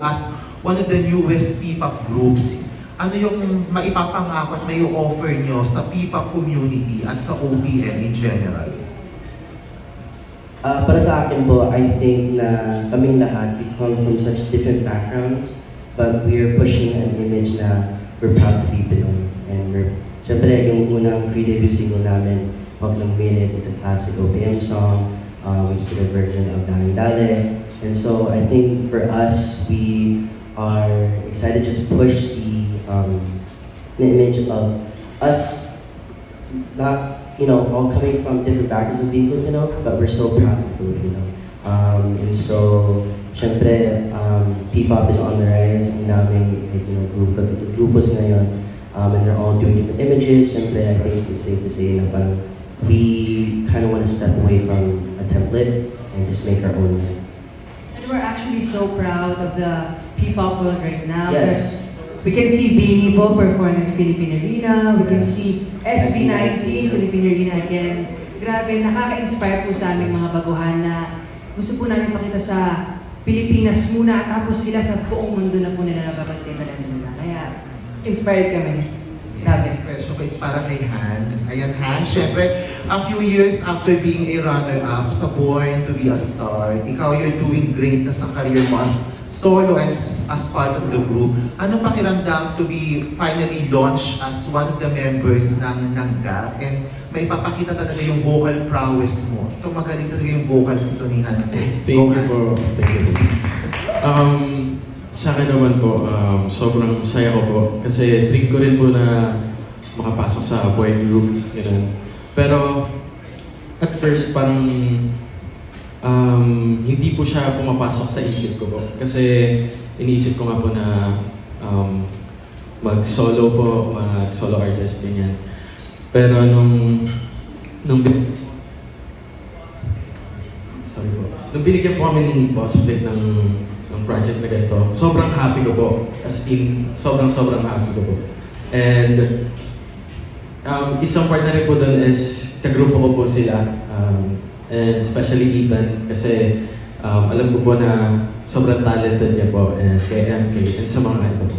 as one of the newest P-pop groups, ano yung maipapangako at may offer nyo sa P-pop community at sa OPM in general? Ah, para sa akin po, I think na kaming lahat, we come from such different backgrounds, but we're pushing an image na we're proud to be Pinoy. And we're, syempre, yung unang pre-debut single namin, Wag Lang Minute, it's a classic OPM song. Uh, we did a version of Daling Dale. And so I think for us, we are excited to just push the, um, the image of us not, you know, all coming from different backgrounds of being Filipino, but we're so proud to be Filipino. Um, and so, syempre, um, P-pop is on the rise. Ang daming, like, you know, group, grupos ngayon. Um, and they're all doing different images. Syempre, I think it's safe to say na parang we kind of want to step away from a template and just make our own. So proud of the P-pop world right now. Yes. We can see Beanie Po perform at Philippine Arena. We can see SB19, Philippine Arena again. Grabe, nakaka-inspire po sa aming mga baguhan na gusto po namin pakita sa Pilipinas muna tapos sila sa buong mundo na po nila nababagtita na nila. Kaya, inspired kami. Grabe. Next question ko is para kay Hans. Ayan, Hans, syempre, a few years after being a runner-up sa Born to be a Star, ikaw you're doing great na sa career mo as solo and as part of the group. Ano pakiramdam to be finally launched as one of the members ng ng GAT and may papakita talaga yung vocal prowess mo. Ito magaling talaga yung vocals nito ni Hans. eh. Thank Go, you Hans. po. Thank you. Um, sa akin naman po, um, sobrang saya ko po. Kasi dream ko rin po na makapasok sa boy group. Ganun. Pero, at first, parang um, hindi po siya pumapasok sa isip ko po. Kasi iniisip ko nga po na um, mag-solo po, mag-solo artist, ganyan. Pero nung, nung sorry po, nung binigyan po kami ni Boss Vic ng, ng project na ganito, sobrang happy ko po. As in, sobrang sobrang happy ko po. And um, isang part na rin po doon is kagrupo ko po sila. Um, and especially Ethan kasi um, alam ko po na sobrang talented niya po and kay MK and sa mga iba po.